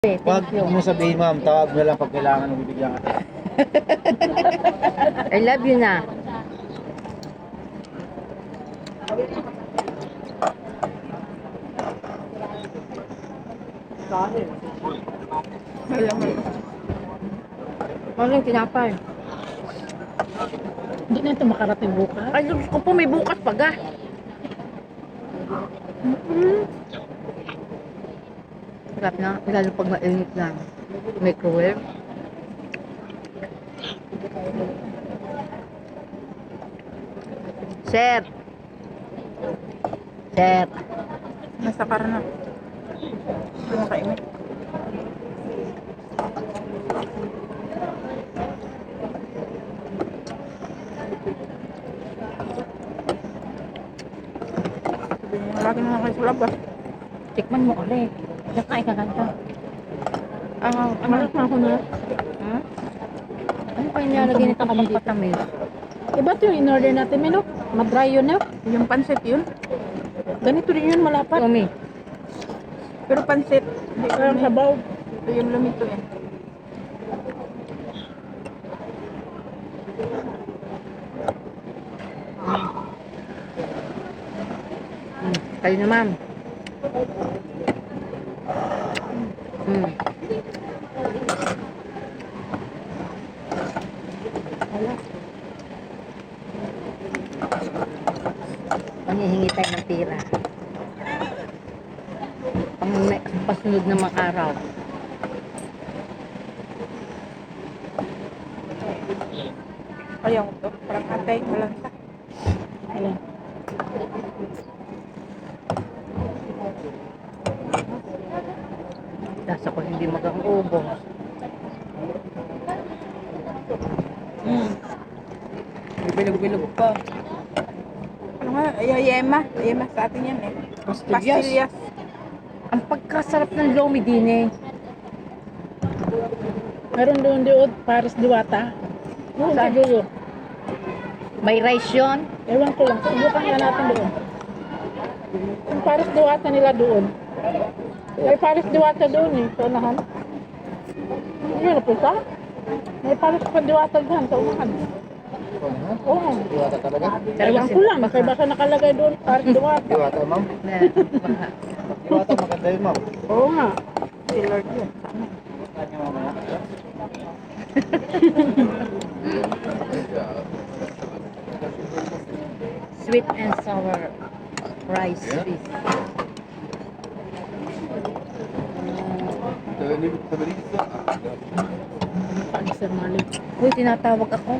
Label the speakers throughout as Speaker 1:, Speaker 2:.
Speaker 1: Thank
Speaker 2: Wag
Speaker 1: you.
Speaker 2: mo sabihin ma'am, tawag mo lang pag kailangan ng bibigyan ka.
Speaker 1: I love you na. Ano yung tinapay?
Speaker 3: Hindi na ito makarating bukas.
Speaker 1: Ay, Diyos ko po, may bukas pa ga. Sarap na, lalo pag mainit lang. Microwave. Sir! Sir!
Speaker 3: Nasa kainin? Sabihin mo, lagi naman kayo sa labas.
Speaker 1: Tikman mo ulit. Nakain ka ganda.
Speaker 3: Ah, ano na ako na?
Speaker 1: Ha? Ano kaya nilalagay nito kapag patamis?
Speaker 3: Iba ito yung in-order natin, Mino. Madry yun na. Yung pansit yun. Ganito rin yun, malapat.
Speaker 1: Umi.
Speaker 3: Pero pansit. Hindi parang sabaw. Ito yung lumito eh.
Speaker 1: Hmm. Kayo naman. Hmm.
Speaker 3: Wala.
Speaker 1: Manghihingi tayo ng pira. Pang pasunod na mga araw.
Speaker 3: Ayaw ko to. Parang atay. Walang sa. Alam.
Speaker 1: Lasa ko hindi magang ubos.
Speaker 3: Mm.
Speaker 2: Bilog-bilog pa.
Speaker 3: Ay, yema. Yema sa atin yan eh.
Speaker 2: Pastillas.
Speaker 3: Pastillas.
Speaker 1: Ang pagkasarap ng lomi din eh.
Speaker 3: Meron doon doon, Paris Diwata. Doon
Speaker 1: Saan?
Speaker 3: siguro.
Speaker 1: May rice yun.
Speaker 3: Ewan ko lang. Subukan nga natin doon. Yung Paris Diwata nila doon. May Paris Diwata doon eh. Sa unahan. Hindi na po sa? May Paris pa Diwata dyan sa unahan. Oo.
Speaker 2: Diwata talaga?
Speaker 3: Ewan ko lang. Kaya baka nakalagay doon Paris Diwata.
Speaker 2: Diwata ma'am. Diwata maganda yun ma'am.
Speaker 3: Oo nga. Si Lord yun.
Speaker 2: Kanya mamaya.
Speaker 1: Sweet and sour rice fish.
Speaker 3: Sir Malik?
Speaker 1: Uy, tinatawag ako.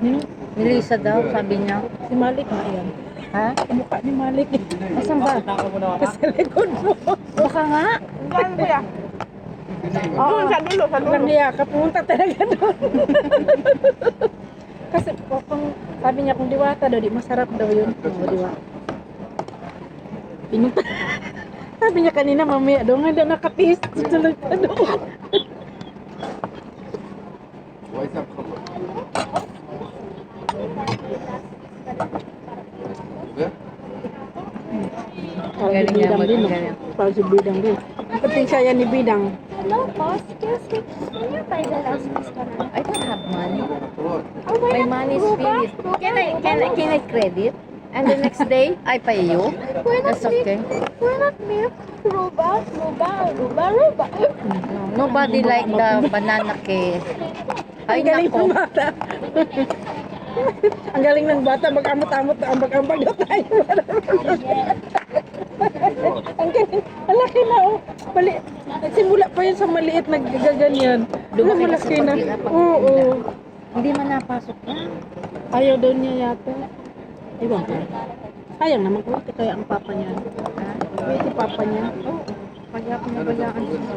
Speaker 3: Hmm?
Speaker 1: Melissa daw, sabi niya.
Speaker 3: Si Malik nga yan.
Speaker 1: Ha?
Speaker 3: Mukha ni Malik.
Speaker 1: Asan ba?
Speaker 3: Sa likod mo.
Speaker 1: Baka nga.
Speaker 3: Saan kuya? Oo, sa dulo, sa dulo. Niya, kapunta talaga doon. Kasi po, kung sabi niya kung diwata daw, di masarap daw yun. Oo, diwata. Pinunta. sabi niya kanina, mamaya daw nga daw nakatiis. Tutuloy ka doon. Parang
Speaker 1: Galing
Speaker 3: si Bidang
Speaker 1: nga
Speaker 3: din.
Speaker 1: galing.
Speaker 3: Parang si Bidang din. Pati siya yan ni Bidang.
Speaker 4: Hello, boss. Excuse me. Can you buy the last me?
Speaker 1: I don't have money.
Speaker 4: Oh,
Speaker 1: My money is finished. Can I, can I, can I credit? And the next day, I pay you?
Speaker 4: Why not
Speaker 1: That's okay.
Speaker 4: Why not milk? Ruba, Ruba, Ruba, Ruba.
Speaker 1: No, nobody like the banana cake. Ay,
Speaker 3: Ang galing
Speaker 1: nako.
Speaker 3: ng bata. Ang galing ng bata, mag-amot-amot na ambag-ambag na tayo. Ang galing. Ang laki na oh. Mali. Nagsimula pa yun sa maliit na gaganyan. Wala
Speaker 1: na
Speaker 3: malaki na. Oo. oo.
Speaker 1: Hindi man napasok yan.
Speaker 3: Ayaw daw niya yata. Iwan ko. Sayang naman kung ito kaya ang papa niya. Kaya si papa niya.
Speaker 1: Oo. Kaya ako nabayaan siya.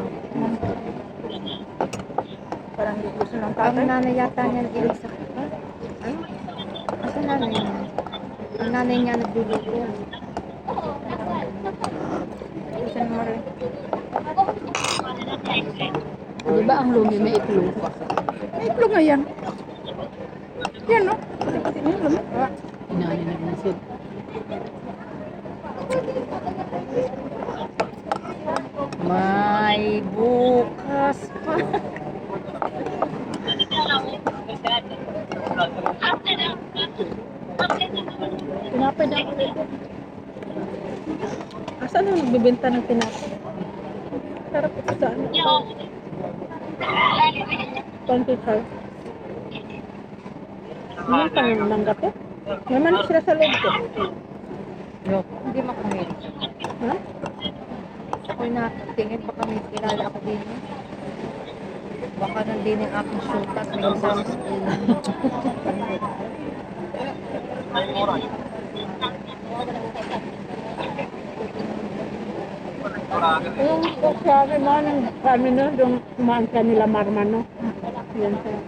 Speaker 3: Parang hindi gusto ng
Speaker 1: Ang nanay yata niya nag-iisa ka pa. Ano? Asa nanay niya? Ang nanay niya nagluluto.
Speaker 3: Gusto naman rin.
Speaker 1: Di ba ang lumi may itlog?
Speaker 3: May itlog nga yan. Yan no? Pati-pati na yung lumi. Inani na siya.
Speaker 1: May bukas pa.
Speaker 3: Tinapay na ako dito. Asan yung nagbibenta ng tinapay? Sarap ito sa ano. Twenty-five. Ano pa yung manggap eh? May manok sila sa loob ko.
Speaker 1: Yok, hindi makamit.
Speaker 3: Ha?
Speaker 1: Ako'y natingin pa kami kilala ako din. Baka nandun yung aking shoot at may kasama sa
Speaker 3: Yung kusyari mo, ng kami no, yung kumaan ka nila marma no. Yan siya.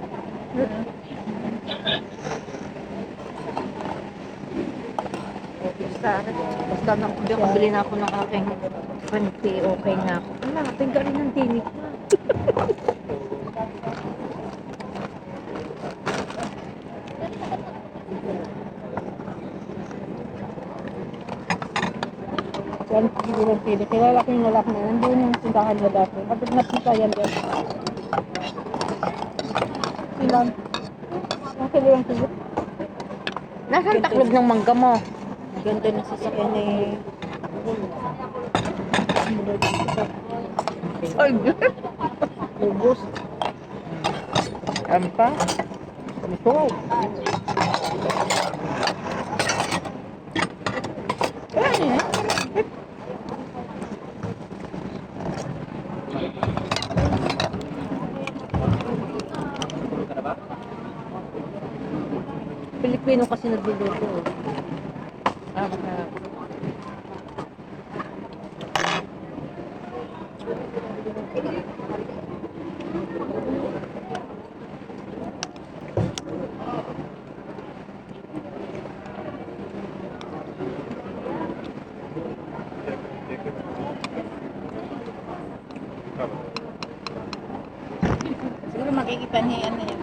Speaker 1: Basta, basta na, bumili na ako ng aking panty, okay na ako. Wala, tinggalin ng tinig na.
Speaker 3: Yan, siguro pili. Kilala ko yung lalaki na. Nandun yung tindahan niya dati. Kapag napita yan dyan. Ilan? Ang kilo yung kilo.
Speaker 1: Nasaan taklog ng mangga mo? Ganda ng sasakyan ni... Ay,
Speaker 3: Ubus.
Speaker 1: Yan pa. Ito.
Speaker 3: Ayan eh.
Speaker 1: Pilipino kasi nagluluto. Ah, masarap.
Speaker 4: Siguro makikita niya yan na yan.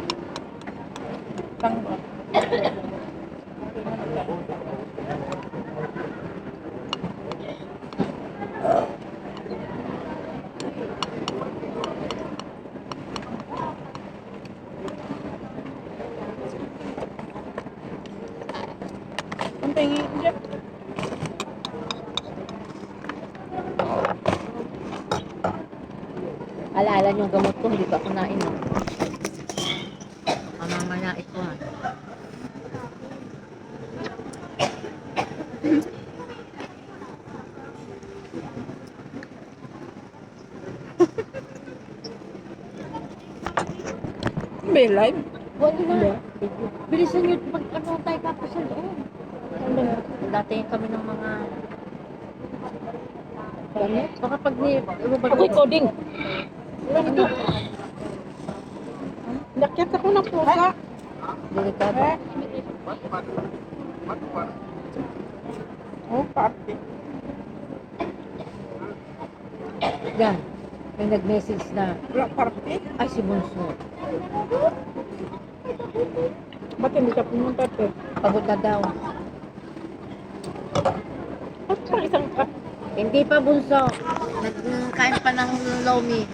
Speaker 4: Pang Ang tingin dyan.
Speaker 1: Alala niyo yung gamot ko, hindi pa ako nainom. Mamamaya ito ha.
Speaker 3: May live?
Speaker 1: Huwag na. Bilisan niyo pag ano tayo kapos sa loob. Dati kami ng mga...
Speaker 3: Ano?
Speaker 1: Baka pag ni...
Speaker 3: Ako'y coding. Nakyat ako ng pusa.
Speaker 1: Delikado.
Speaker 3: Oh, party.
Speaker 1: Yan. May nag-message na,
Speaker 3: Wala party.
Speaker 1: ay si Bunso.
Speaker 3: Ba't hindi ka pumunta to?
Speaker 1: Pagod na daw.
Speaker 3: Ba't pa isang ka?
Speaker 1: Hindi pa Bunso. Nagkain pa ng lomi.